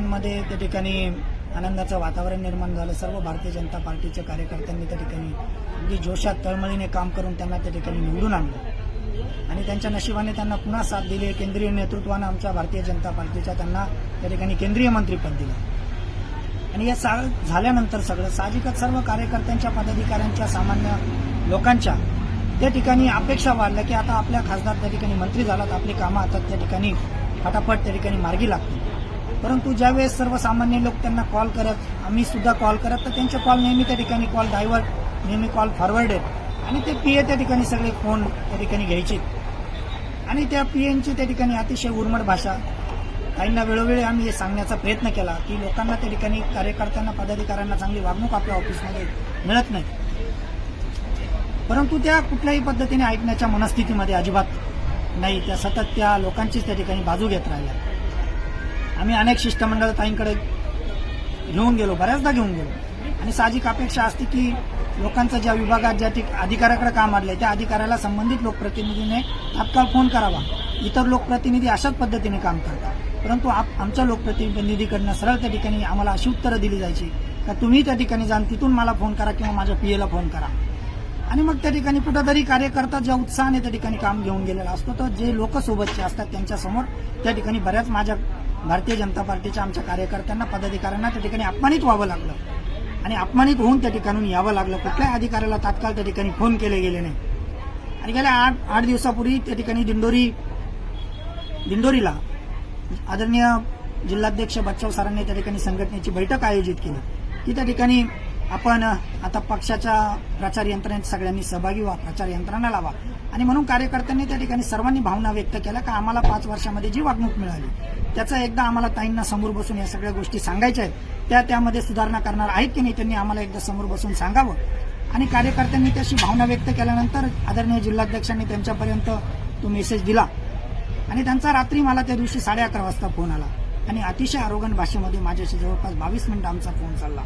मध्ये त्या ठिकाणी आनंदाचं वातावरण निर्माण झालं. सर्व भारतीय जनता पार्टीच्या कार्यकर्त्यांनी त्या ठिकाणी अगदी जोशात तळमळीने काम करून त्यांना त्या ठिकाणी निवडून आणलं. आणि त्यांच्या नशिबाने त्यांना पुन्हा साथ दिली. केंद्रीय नेतृत्वानं आमच्या भारतीय जनता पार्टीच्या त्यांना त्या ठिकाणी केंद्रीय मंत्रीपद दिलं. आणि या सा झाल्यानंतर सगळं साहजिकच सर्व कार्यकर्त्यांच्या पदाधिकाऱ्यांच्या सामान्य लोकांच्या त्या ठिकाणी अपेक्षा वाढल्या की आता आपल्या खासदार त्या ठिकाणी मंत्री झालात आपली कामं आता त्या ठिकाणी फटाफट त्या ठिकाणी मार्गी लागतील. परंतु ज्यावेळेस सर्वसामान्य लोक त्यांना कॉल करत आम्ही सुद्धा कॉल करत तर त्यांचे कॉल नेहमी त्या ठिकाणी कॉल डायव्हर्ट नेहमी कॉल फॉरवर्डेड आणि ते पी ए त्या ठिकाणी सगळे फोन त्या ठिकाणी घ्यायचे. आणि त्या पी एनची त्या ठिकाणी अतिशय उर्मट भाषा. काहींना वेळोवेळी आम्ही हे सांगण्याचा प्रयत्न केला की लोकांना त्या ठिकाणी कार्यकर्त्यांना पदाधिकाऱ्यांना चांगली वागणूक आपल्या ऑफिसमध्ये मिळत नाही. परंतु त्या कुठल्याही पद्धतीने ऐकण्याच्या मनस्थितीमध्ये अजिबात नाही. त्या सतत त्या लोकांचीच त्या ठिकाणी बाजू घेत राहिल्या. आम्ही अनेक शिष्टमंडळ ताईंकडे घेऊन गेलो बऱ्याचदा घेऊन गेलो. आणि साहजिक अपेक्षा असते की लोकांचं ज्या विभागात ज्या ठिक अधिकाऱ्याकडे काम आडलंय त्या अधिकाऱ्याला संबंधित लोकप्रतिनिधीने तात्काळ फोन करावा. इतर लोकप्रतिनिधी अशाच पद्धतीने काम करतात. परंतु आप आमच्या लोकप्रतिनिधीकडनं सरळ त्या ठिकाणी आम्हाला अशी उत्तरं दिली जायची का तुम्ही त्या ठिकाणी जाण तिथून मला फोन करा किंवा माझ्या पीएला फोन करा. आणि मग त्या ठिकाणी कुठंतरी कार्यकर्ता ज्या उत्साहाने त्या ठिकाणी काम घेऊन गेलेला असतो तर जे लोक सोबतचे असतात त्यांच्यासमोर त्या ठिकाणी बऱ्याच माझ्या भारतीय जनता पार्टीच्या आमच्या कार्यकर्त्यांना पदाधिकाऱ्यांना त्या ठिकाणी अपमानित व्हावं लागलं. आणि अपमानित होऊन त्या ठिकाणून यावं लागलं. कुठल्याही अधिकाऱ्याला तात्काळ त्या ठिकाणी फोन केले गेले नाही. आणि गेल्या आठ आठ दिवसापूर्वी त्या ठिकाणी दिंडोरी दिंडोरीला आदरणीय जिल्हाध्यक्ष बच्चाव सरांनी त्या ठिकाणी संघटनेची बैठक आयोजित केली. की त्या ठिकाणी आपण आता पक्षाच्या प्रचार यंत्रणेत सगळ्यांनी सहभागी व्हा प्रचार यंत्रणा लावा. आणि म्हणून कार्यकर्त्यांनी त्या ठिकाणी सर्वांनी भावना व्यक्त केल्या का आम्हाला पाच वर्षामध्ये जी वागणूक मिळाली त्याचा एकदा आम्हाला ताईंना समोर बसून या सगळ्या गोष्टी सांगायच्या आहेत. त्या त्यामध्ये सुधारणा करणार आहेत की नाही त्यांनी आम्हाला एकदा समोर बसून सांगावं. आणि कार्यकर्त्यांनी त्याशी भावना व्यक्त केल्यानंतर आदरणीय जिल्हाध्यक्षांनी त्यांच्यापर्यंत तो मेसेज दिला. आणि त्यांचा रात्री मला त्या दिवशी साडे अकरा वाजता फोन आला. आणि अतिशय आरोगण भाषेमध्ये माझ्याशी जवळपास बावीस मिनिटं आमचा फोन चालला.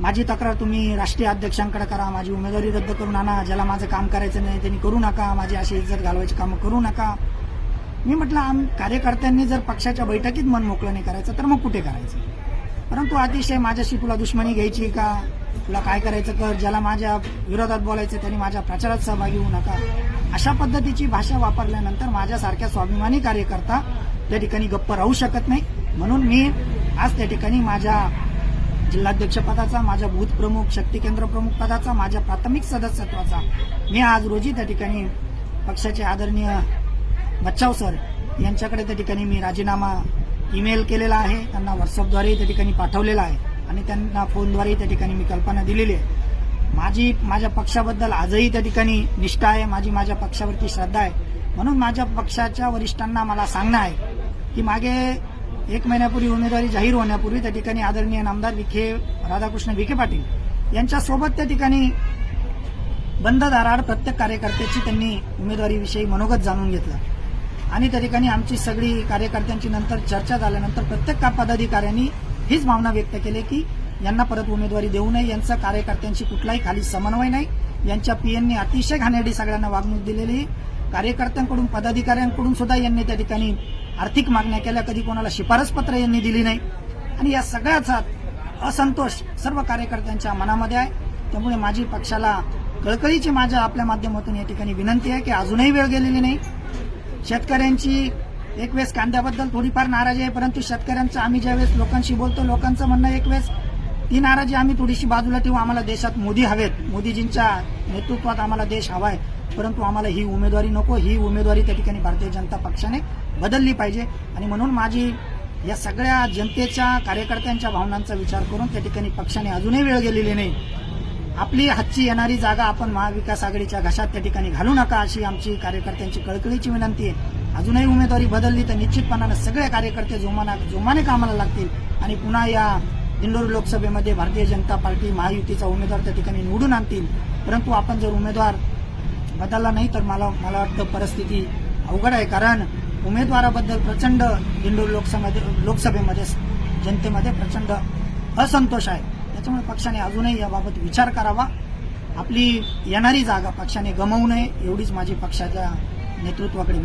माझी तक्रार तुम्ही राष्ट्रीय अध्यक्षांकडे करा माझी उमेदवारी रद्द करून आणा ज्याला माझं काम करायचं नाही त्यांनी करू नका माझी अशी इज्जत घालवायची कामं करू नका. मी म्हटलं आम कार्यकर्त्यांनी जर पक्षाच्या बैठकीत मन मोकळं नाही करायचं तर मग कुठे करायचं? परंतु अतिशय माझ्याशी तुला दुश्मनी घ्यायची का? तुला काय करायचं कर? ज्याला माझ्या विरोधात बोलायचं त्यांनी माझ्या प्रचारात सहभागी होऊ नका. अशा पद्धतीची भाषा वापरल्यानंतर माझ्यासारख्या स्वाभिमानी कार्यकर्ता त्या ठिकाणी गप्प राहू शकत नाही. म्हणून मी आज त्या ठिकाणी माझ्या जिल्हाध्यक्षपदाचा माझ्या बूथ प्रमुख शक्ती केंद्र प्रमुख पदाचा माझ्या प्राथमिक सदस्यत्वाचा. मी आज रोजी त्या ठिकाणी पक्षाचे आदरणीय बच्चाव सर यांच्याकडे त्या ठिकाणी मी राजीनामा ईमेल केलेला आहे. त्यांना व्हॉट्सअपद्वारे त्या ठिकाणी पाठवलेला आहे. आणि त्यांना फोनद्वारेही त्या ठिकाणी मी कल्पना दिलेली आहे. माझी माझ्या पक्षाबद्दल आजही त्या ठिकाणी निष्ठा आहे. माझी माझ्या पक्षावरती श्रद्धा आहे. म्हणून माझ्या पक्षाच्या वरिष्ठांना मला सांगणं आहे की मागे एक महिन्यापूर्वी उमेदवारी जाहीर होण्यापूर्वी त्या ठिकाणी आदरणीय नामदार विखे राधाकृष्ण विखे पाटील यांच्यासोबत त्या ठिकाणी बंद दाराआड प्रत्येक कार्यकर्त्याची त्यांनी उमेदवारीविषयी मनोगत जाणून घेतलं. आणि त्या ठिकाणी आमची सगळी कार्यकर्त्यांची नंतर चर्चा झाल्यानंतर प्रत्येक पदाधिकाऱ्यांनी हीच भावना व्यक्त केली की यांना परत उमेदवारी देऊ नये यांचा कार्यकर्त्यांशी कुठलाही खाली समन्वय नाही. यांच्या पीएननी अतिशय घाणेरडी सगळ्यांना वागणूक दिलेली कार्यकर्त्यांकडून पदाधिकाऱ्यांकडून सुद्धा यांनी त्या ठिकाणी आर्थिक मागण्या केल्या कधी कोणाला शिफारस पत्र यांनी दिली नाही. आणि या सगळ्याचा असंतोष सर्व कार्यकर्त्यांच्या मनामध्ये आहे. त्यामुळे माझी पक्षाला कळकळीची माझ्या आपल्या माध्यमातून या ठिकाणी विनंती आहे की अजूनही वेळ गेलेली नाही. शेतकऱ्यांची एक वेळेस कांद्याबद्दल थोडीफार नाराजी आहे परंतु शेतकऱ्यांचं आम्ही ज्यावेळेस लोकांशी बोलतो लोकांचं म्हणणं एक वेळेस ती नाराजी आम्ही थोडीशी बाजूला ठेवू आम्हाला देशात मोदी हवेत. मोदीजींच्या नेतृत्वात आम्हाला देश हवा आहे परंतु आम्हाला ही उमेदवारी नको ही उमेदवारी त्या ठिकाणी भारतीय जनता पक्षाने बदलली पाहिजे. आणि म्हणून माझी या सगळ्या जनतेच्या कार्यकर्त्यांच्या भावनांचा विचार करून त्या ठिकाणी पक्षाने अजूनही वेळ गेलेली नाही. आपली हातची येणारी जागा आपण महाविकास आघाडीच्या घशात त्या ठिकाणी घालू नका अशी आमची कार्यकर्त्यांची कळकळीची विनंती आहे. अजूनही उमेदवारी बदलली तर निश्चितपणानं सगळे कार्यकर्ते जोमाना जोमाने कामाला लागतील. आणि पुन्हा या दिंडोरी लोकसभेमध्ये भारतीय जनता पार्टी महायुतीचा उमेदवार त्या ठिकाणी निवडून आणतील. परंतु आपण जर उमेदवार बदलला नाही तर मला मला वाटतं परिस्थिती अवघड आहे. कारण उमेदवाराबद्दल प्रचंड दिंडोरी लोकसभेमध्ये लोकसभेमध्ये जनतेमध्ये प्रचंड असंतोष आहे. त्याच्यामुळे पक्षाने अजूनही याबाबत विचार करावा. आपली येणारी जागा पक्षाने गमावू नये एवढीच माझी पक्षाच्या नेतृत्वाकडे विनंती.